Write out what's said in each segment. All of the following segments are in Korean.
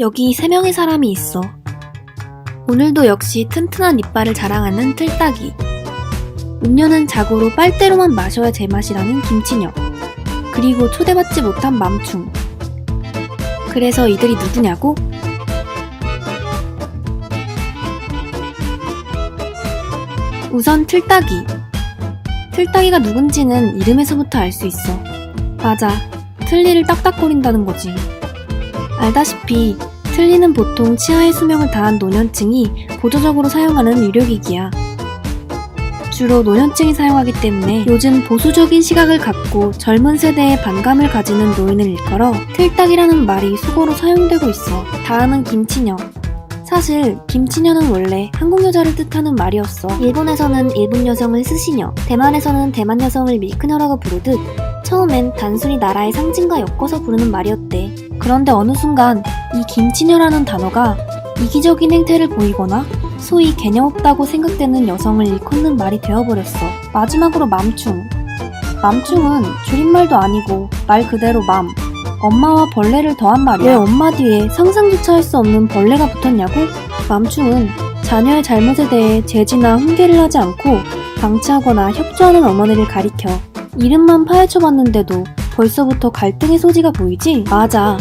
여기 세 명의 사람이 있어. 오늘도 역시 튼튼한 이빨을 자랑하는 틀딱이. 음료는 자고로 빨대로만 마셔야 제맛이라는 김치녀. 그리고 초대받지 못한 맘충. 그래서 이들이 누구냐고? 우선 틀딱이. 틀딱이가 누군지는 이름에서부터 알 수 있어. 맞아. 틀니를 딱딱거린다는 거지. 알다시피 틀니는 보통 치아의 수명을 다한 노년층이 보조적으로 사용하는 의료기기야. 주로 노년층이 사용하기 때문에 요즘 보수적인 시각을 갖고 젊은 세대에 반감을 가지는 노인을 일컬어 틀딱이라는 말이 수고로 사용되고 있어. 다음은 김치녀. 사실 김치녀는 원래 한국 여자를 뜻하는 말이었어. 일본에서는 일본 여성을 스시녀, 대만에서는 대만 여성을 밀크녀라고 부르듯 처음엔 단순히 나라의 상징과 엮어서 부르는 말이었대. 그런데 어느 순간 이 김치녀라는 단어가 이기적인 행태를 보이거나 소위 개념 없다고 생각되는 여성을 일컫는 말이 되어버렸어. 마지막으로 맘충. 맘충은 줄임말도 아니고 말 그대로 맘. 엄마와 벌레를 더한 말이야. 왜 엄마 뒤에 상상조차 할 수 없는 벌레가 붙었냐고? 맘충은 자녀의 잘못에 대해 제지나 훈계를 하지 않고 방치하거나 협조하는 어머니를 가리켜. 이름만 파헤쳐봤는데도 벌써부터 갈등의 소지가 보이지? 맞아.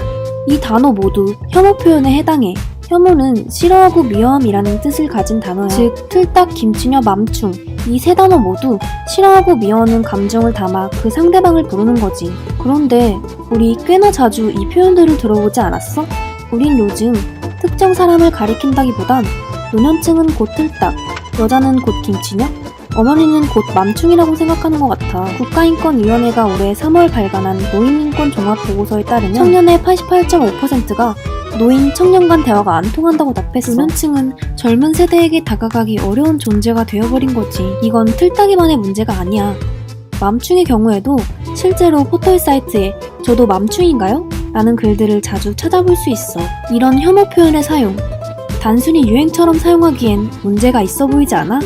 이 단어 모두 혐오 표현에 해당해. 혐오는 싫어하고 미워함이라는 뜻을 가진 단어야. 즉, 틀딱, 김치녀, 맘충. 이 세 단어 모두 싫어하고 미워하는 감정을 담아 그 상대방을 부르는 거지. 그런데 우리 꽤나 자주 이 표현들을 들어보지 않았어? 우린 요즘 특정 사람을 가리킨다기보단 노년층은 곧 틀딱, 여자는 곧 김치녀, 어머니는 곧 맘충이라고 생각하는 것 같아. 국가인권위원회가 올해 3월 발간한 노인인권 종합보고서에 따르면 청년의 88.5%가 노인, 청년 간 대화가 안 통한다고 답했어. 노년층은 젊은 세대에게 다가가기 어려운 존재가 되어버린 거지. 이건 틀딱이만의 문제가 아니야. 맘충의 경우에도 실제로 포털 사이트에 저도 맘충인가요? 라는 글들을 자주 찾아볼 수 있어. 이런 혐오 표현의 사용, 단순히 유행처럼 사용하기엔 문제가 있어 보이지 않아?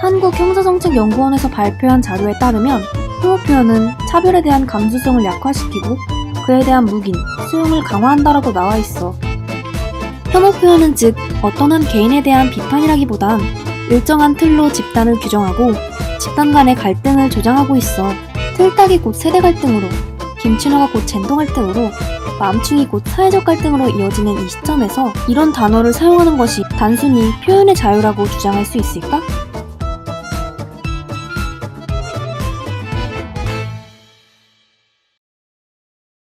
한국형사정책연구원에서 발표한 자료에 따르면 혐오 표현은 차별에 대한 감수성을 약화시키고 그에 대한 묵인, 수용을 강화한다라고 나와 있어. 혐오 표현은 즉 어떤 한 개인에 대한 비판이라기보단 일정한 틀로 집단을 규정하고 집단 간의 갈등을 조장하고 있어. 틀딱이 곧 세대 갈등으로, 김치녀가 곧 젠더 갈등으로, 맘충이 곧 사회적 갈등으로 이어지는 이 시점에서 이런 단어를 사용하는 것이 단순히 표현의 자유라고 주장할 수 있을까?